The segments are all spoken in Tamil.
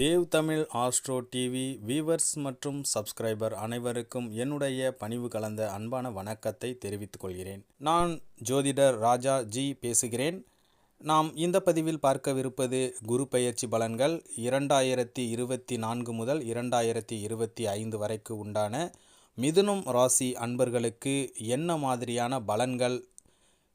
Dev Tamil Astro TV viewers மற்றும் சப்ஸ்கிரைபர் அனைவருக்கும் என்னுடைய பணிவு கலந்த அன்பான வணக்கத்தை தெரிவித்துக் கொள்கிறேன். நான் ஜோதிடர் ராஜா ஜி பேசுகிறேன். நாம் இந்த பதிவில் பார்க்கவிருப்பது குரு பயிற்சி பலன்கள் இரண்டாயிரத்தி இருபத்தி நான்கு முதல் இரண்டாயிரத்தி இருபத்தி ஐந்து வரைக்கு உண்டான மிதுனம் ராசி அன்பர்களுக்கு என்ன மாதிரியான பலன்கள்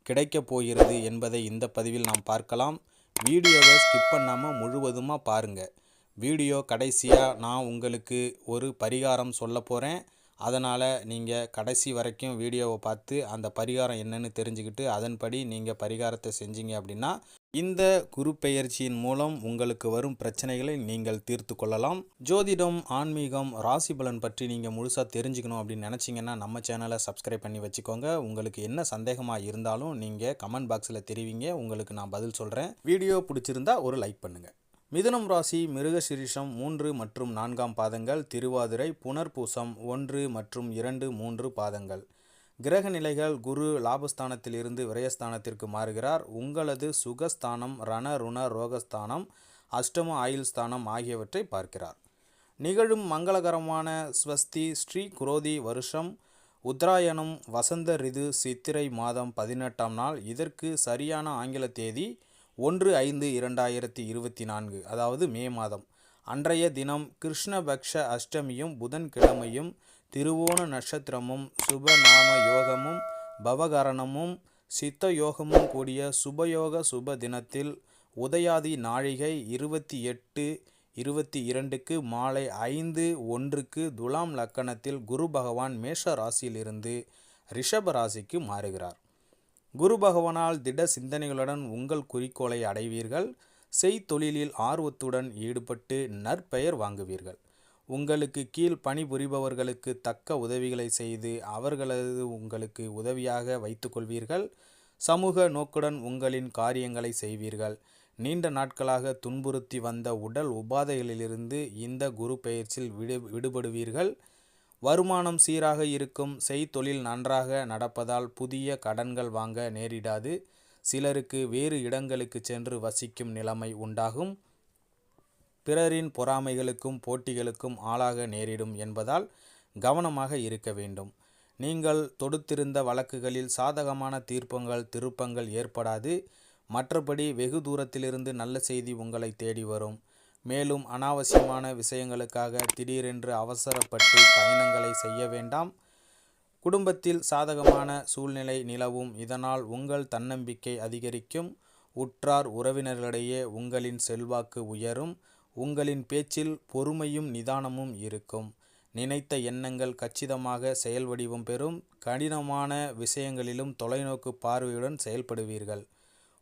கிடைக்கப் போகிறது என்பதை இந்த பதிவில் நாம் பார்க்கலாம். வீடியோவை ஸ்கிப் பண்ணாமல் முழுவதுமாக பாருங்கள் வீடியோ கடைசியாக நான் உங்களுக்கு ஒரு பரிகாரம் சொல்ல போகிறேன் அதனால் நீங்கள் கடைசி வரைக்கும் வீடியோவை பார்த்து அந்த பரிகாரம் என்னன்னு தெரிஞ்சுக்கிட்டு அதன்படி நீங்கள் பரிகாரத்தை செஞ்சீங்க அப்படின்னா இந்த குரு பெயர்ச்சியின் மூலம் உங்களுக்கு வரும் பிரச்சனைகளை நீங்கள் தீர்த்து கொள்ளலாம். ஜோதிடம் ஆன்மீகம் ராசி பலன் பற்றி நீங்கள் முழுசாக தெரிஞ்சுக்கணும் அப்படின்னு நினச்சிங்கன்னா நம்ம சேனலை சப்ஸ்கிரைப் பண்ணி வச்சுக்கோங்க. உங்களுக்கு என்ன சந்தேகமாக இருந்தாலும் நீங்கள் கமெண்ட் பாக்ஸில் தெரிவிங்க. உங்களுக்கு நான் பதில் சொல்கிறேன் வீடியோ பிடிச்சிருந்தா ஒரு லைக் பண்ணுங்கள் மிதுனம் ராசி மிருகசிரிஷம் மூன்று மற்றும் நான்காம் பாதங்கள் திருவாதிரை புனர்பூசம் ஒன்று மற்றும் இரண்டு மூன்று பாதங்கள். கிரக நிலைகள் குரு லாபஸ்தானத்தில் இருந்து விரயஸ்தானத்திற்கு மாறுகிறார். உங்களது சுகஸ்தானம் ரண ருண ரோகஸ்தானம் அஷ்டம ஆயுள் ஸ்தானம் ஆகியவற்றை பார்க்கிறார். நிகழும் மங்களகரமான ஸ்வஸ்தி ஸ்ரீ குரோதி வருஷம் உத்தராயணம் வசந்த ரிது சித்திரை மாதம் பதினெட்டாம் நாள். இதற்கு சரியான ஆங்கில தேதி ஒன்று ஐந்து இரண்டாயிரத்தி இருபத்தி நான்கு அதாவது மே மாதம். அன்றைய தினம் கிருஷ்ணபக்ஷ அஷ்டமியும் புதன்கிழமையும் திருவோண நட்சத்திரமும் சுபநாம யோகமும் பவகரணமும் சித்த யோகமும் கூடிய சுபயோக சுப தினத்தில் உதயாதி நாழிகை இருபத்தி எட்டு இருபத்தி இரண்டுக்கு மாலை ஐந்து ஒன்றுக்கு துலாம் லக்கணத்தில் குரு பகவான் மேஷ ராசியிலிருந்து ரிஷப ராசிக்கு மாறுகிறார். குரு பகவானால் திட சிந்தனைகளுடன் உங்கள் குறிக்கோளை அடைவீர்கள். செய்தொழிலில் ஆர்வத்துடன் ஈடுபட்டு நற்பெயர் வாங்குவீர்கள். உங்களுக்கு கீழ் பணிபுரிபவர்களுக்கு தக்க உதவிகளை செய்து அவர்களது உங்களுக்கு உதவியாக வைத்துக்கொள்வீர்கள் சமூக நோக்குடன் உங்களின் காரியங்களை செய்வீர்கள். நீண்ட நாட்களாக துன்புறுத்தி வந்த உடல் உபாதைகளிலிருந்து இந்த குரு பெயர்ச்சியில் விடு விடுபடுவீர்கள். வருமானம் சீராக இருக்கும் செய்தொழில் நன்றாக நடப்பதால் புதிய கடன்கள் வாங்க நேரிடாது. சிலருக்கு வேறு இடங்களுக்கு சென்று வசிக்கும் நிலைமை உண்டாகும். பிறரின் பொறாமைகளுக்கும் போட்டிகளுக்கும் ஆளாக நேரிடும் என்பதால் கவனமாக இருக்க வேண்டும். நீங்கள் தொடுத்திருந்த வழக்குகளில் சாதகமான தீர்ப்பங்கள் திருப்பங்கள் ஏற்படாது. மற்றபடி வெகு தூரத்திலிருந்து நல்ல செய்தி உங்களை தேடி வரும். மேலும் அனாவசியமான விஷயங்களுக்காக திடீரென்று அவசரப்பட்டு பயணங்களை செய்ய வேண்டாம். குடும்பத்தில் சாதகமான சூழ்நிலை நிலவும். இதனால் உங்கள் தன்னம்பிக்கை அதிகரிக்கும். உற்றார் உறவினர்களிடையே உங்களின் செல்வாக்கு உயரும். உங்களின் பேச்சில் பொறுமையும் நிதானமும் இருக்கும். நினைத்த எண்ணங்கள் கச்சிதமாக செயல் வடிவம் பெறும். கடினமான விஷயங்களிலும் தொலைநோக்கு பார்வையுடன் செயல்படுவீர்கள்.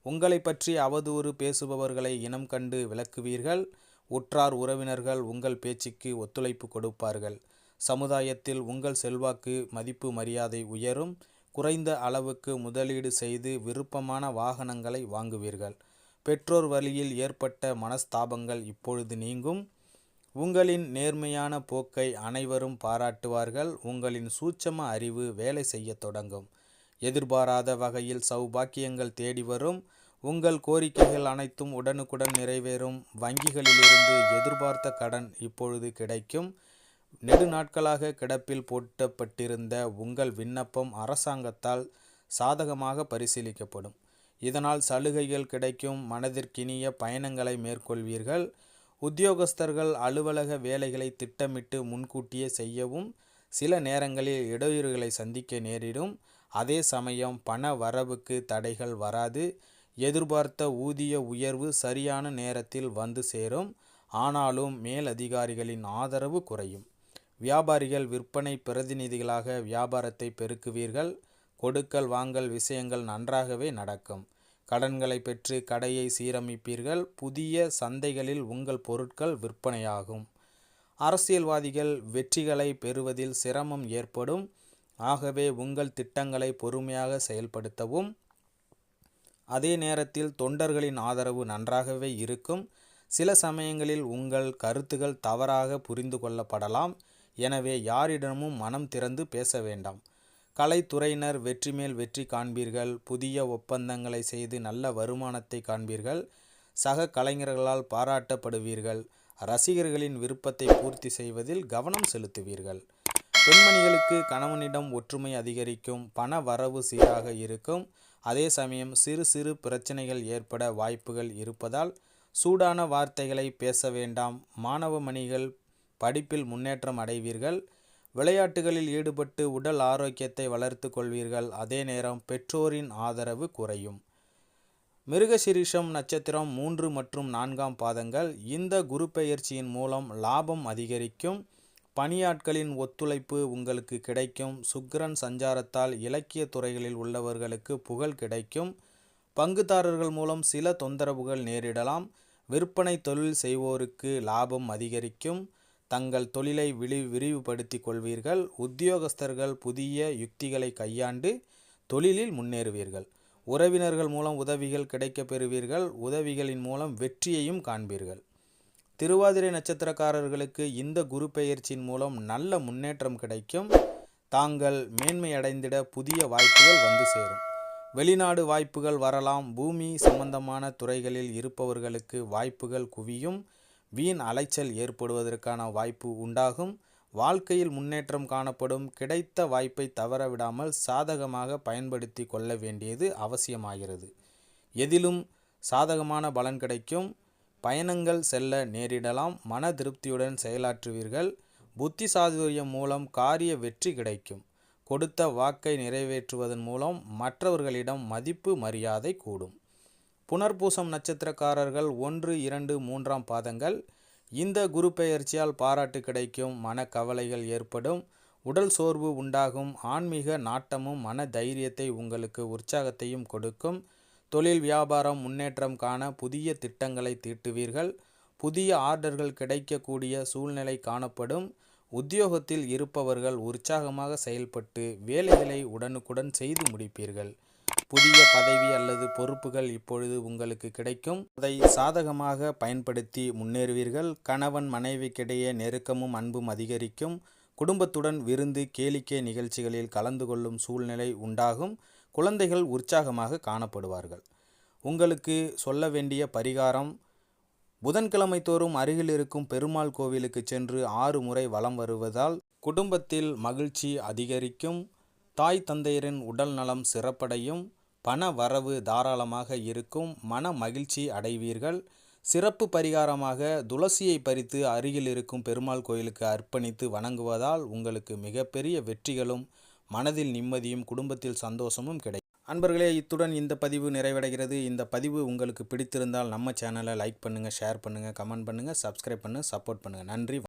உங்களை பற்றி அவதூறு பேசுபவர்களை இனம் கண்டு விளக்குவீர்கள். உற்றார் உறவினர்கள் உங்கள் பேச்சுக்கு ஒத்துழைப்பு கொடுப்பார்கள். சமுதாயத்தில் உங்கள் செல்வாக்கு மதிப்பு மரியாதை உயரும். குறைந்த அளவுக்கு முதலீடு செய்து விருப்பமான வாகனங்களை வாங்குவீர்கள். பெற்றோர் வழியில் ஏற்பட்ட மனஸ்தாபங்கள் இப்பொழுது நீங்கும். உங்களின் நேர்மையான போக்கை அனைவரும் பாராட்டுவார்கள். உங்களின் சூட்சம அறிவு வேலை செய்ய தொடங்கும். எதிர்பாராத வகையில் சௌபாக்கியங்கள் தேடி வரும். உங்கள் கோரிக்கைகள் அனைத்தும் உடனுக்குடன் நிறைவேறும். வங்கிகளிலிருந்து எதிர்பார்த்த கடன் இப்பொழுது கிடைக்கும். நெடுநாட்களாக கிடப்பில் போட்டப்பட்டிருந்த உங்கள் விண்ணப்பம் அரசாங்கத்தால் சாதகமாக பரிசீலிக்கப்படும். இதனால் சலுகைகள் கிடைக்கும். மனதிற்கினிய பயணங்களை மேற்கொள்வீர்கள். உத்தியோகஸ்தர்கள் அலுவலக வேலைகளை திட்டமிட்டு முன்கூட்டியே செய்யவும் சில நேரங்களில் இடையூறுகளை சந்திக்க நேரிடும். அதே சமயம் பண வரவுக்கு தடைகள் வராது. எதிர்பார்த்த ஊதிய உயர்வு சரியான நேரத்தில் வந்து சேரும். ஆனாலும் மேலதிகாரிகளின் ஆதரவு குறையும். வியாபாரிகள் விற்பனை பிரதிநிதிகளாக வியாபாரத்தை பெருக்குவீர்கள். கொடுக்கல் வாங்கல் விஷயங்கள் நன்றாகவே நடக்கும். கடன்களை பெற்று கடையை சீரமைப்பீர்கள். புதிய சந்தைகளில் உங்கள் பொருட்கள் விற்பனையாகும். அரசியல்வாதிகள் வெற்றிகளை பெறுவதில் சிரமம் ஏற்படும். ஆகவே உங்கள் திட்டங்களை பொறுமையாக செயல்படுத்தவும் அதே நேரத்தில் தொண்டர்களின் ஆதரவு நன்றாகவே இருக்கும். சில சமயங்களில் உங்கள் கருத்துகள் தவறாக புரிந்து கொள்ளப்படலாம். எனவே யாரிடமும் மனம் திறந்து பேச வேண்டாம். கலைத்துறையினர் வெற்றி மேல் வெற்றி காண்பீர்கள். புதிய ஒப்பந்தங்களை செய்து நல்ல வருமானத்தை காண்பீர்கள். சக கலைஞர்களால் பாராட்டப்படுவீர்கள். ரசிகர்களின் விருப்பத்தை பூர்த்தி செய்வதில் கவனம் செலுத்துவீர்கள். பெண்மணிகளுக்கு கணவனிடம் ஒற்றுமை அதிகரிக்கும். பண வரவு சீராக இருக்கும். அதே சமயம் சிறு சிறு பிரச்சனைகள் ஏற்பட வாய்ப்புகள் இருப்பதால் சூடான வார்த்தைகளை பேச வேண்டாம். மாணவ மணிகள் படிப்பில் முன்னேற்றம் அடைவீர்கள். விளையாட்டுகளில் ஈடுபட்டு உடல் ஆரோக்கியத்தை வளர்த்து கொள்வீர்கள். அதே நேரம் பெற்றோரின் ஆதரவு குறையும். மிருகசிரீஷம் நட்சத்திரம் மூன்று மற்றும் நான்காம் பாதங்கள் இந்த குரு பெயர்ச்சியின் மூலம் லாபம் அதிகரிக்கும். பணியாட்களின் ஒத்துழைப்பு உங்களுக்கு கிடைக்கும். சுக்கிரன் சஞ்சாரத்தால் இலக்கிய துறைகளில் உள்ளவர்களுக்கு புகழ் கிடைக்கும். பங்குதாரர்கள் மூலம் சில தொந்தரவுகள் நேரிடலாம். விற்பனை தொழில் செய்வோருக்கு லாபம் அதிகரிக்கும். தங்கள் தொழிலை விழி விரிவுபடுத்திக் கொள்வீர்கள். உத்தியோகஸ்தர்கள் புதிய யுக்திகளை கையாண்டு தொழிலில் முன்னேறுவீர்கள். உறவினர்கள் மூலம் உதவிகள் கிடைக்கப் பெறுவீர்கள். உதவிகளின் மூலம் வெற்றியையும் காண்பீர்கள். திருவாதிரை நட்சத்திரக்காரர்களுக்கு இந்த குரு பெயர்ச்சியின் மூலம் நல்ல முன்னேற்றம் கிடைக்கும். தாங்கள் மேன்மை அடைந்திட புதிய வாய்ப்புகள் வந்து சேரும். வெளிநாடு வாய்ப்புகள் வரலாம். பூமி சம்பந்தமான துறைகளில் இருப்பவர்களுக்கு வாய்ப்புகள் குவியும். வீண் அலைச்சல் ஏற்படுவதற்கான வாய்ப்பு உண்டாகும். வாழ்க்கையில் முன்னேற்றம் காணப்படும். கிடைத்த வாய்ப்பை தவறவிடாமல் சாதகமாக பயன்படுத்தி கொள்ள வேண்டியது அவசியமாகிறது. எதிலும் சாதகமான பலன் கிடைக்கும். பயணங்கள் செல்ல நேரிடலாம் மன திருப்தியுடன் செயலாற்றுவீர்கள். புத்தி சாதுரியம் மூலம் காரிய வெற்றி கிடைக்கும். கொடுத்த வாக்கை நிறைவேற்றுவதன் மூலம் மற்றவர்களிடம் மதிப்பு மரியாதை கூடும். புனர்பூசம் நட்சத்திரக்காரர்கள் ஒன்று இரண்டு மூன்றாம் பாதங்கள். இந்த குரு பெயர்ச்சியால் பாராட்டு கிடைக்கும் மனக்கவலைகள் ஏற்படும் உடல் சோர்வு உண்டாகும் ஆன்மீக நாட்டமும் மன தைரியத்தை உங்களுக்கு உற்சாகத்தையும் கொடுக்கும். தொழில் வியாபாரம் முன்னேற்றம் காண புதிய திட்டங்களை தீட்டுவீர்கள். புதிய ஆர்டர்கள் கிடைக்கக்கூடிய சூழ்நிலை காணப்படும். உத்தியோகத்தில் இருப்பவர்கள் உற்சாகமாக செயல்பட்டு வேலைகளை உடனுக்குடன் செய்து முடிப்பீர்கள். புதிய பதவி அல்லது பொறுப்புகள் இப்பொழுது உங்களுக்கு கிடைக்கும். அதை சாதகமாக பயன்படுத்தி முன்னேறுவீர்கள். கணவன் மனைவிக்கிடையே நெருக்கமும் அன்பும் அதிகரிக்கும். குடும்பத்துடன் விருந்து கேளிக்கை நிகழ்ச்சிகளில் கலந்து கொள்ளும் சூழ்நிலை உண்டாகும். குழந்தைகள் உற்சாகமாக காணப்படுவார்கள். உங்களுக்கு சொல்ல வேண்டிய பரிகாரம் புதன்கிழமை தோறும் அருகில் இருக்கும் பெருமாள் கோவிலுக்கு சென்று ஆறு முறை வலம் வருவதால் குடும்பத்தில் மகிழ்ச்சி அதிகரிக்கும் தாய் தந்தையரின் உடல் நலம் சிறப்படையும் பண வரவு தாராளமாக இருக்கும் மன மகிழ்ச்சி அடைவீர்கள். சிறப்பு பரிகாரமாக துளசியை பறித்து அருகில் இருக்கும் பெருமாள் கோயிலுக்கு அர்ப்பணித்து வணங்குவதால் உங்களுக்கு மிகப்பெரிய வெற்றிகளும் மனதில் நிம்மதியும் குடும்பத்தில் சந்தோஷமும் கிடைக்கும். அன்பர்களே இத்துடன் இந்த பதிவு நிறைவடைகிறது. இந்த பதிவு உங்களுக்கு பிடித்திருந்தால் நம்ம சேனலை லைக் பண்ணுங்கள் ஷேர் பண்ணுங்கள் கமெண்ட் பண்ணுங்கள் சப்ஸ்கிரைப் பண்ணுங்கள் சப்போர்ட் பண்ணுங்கள் நன்றி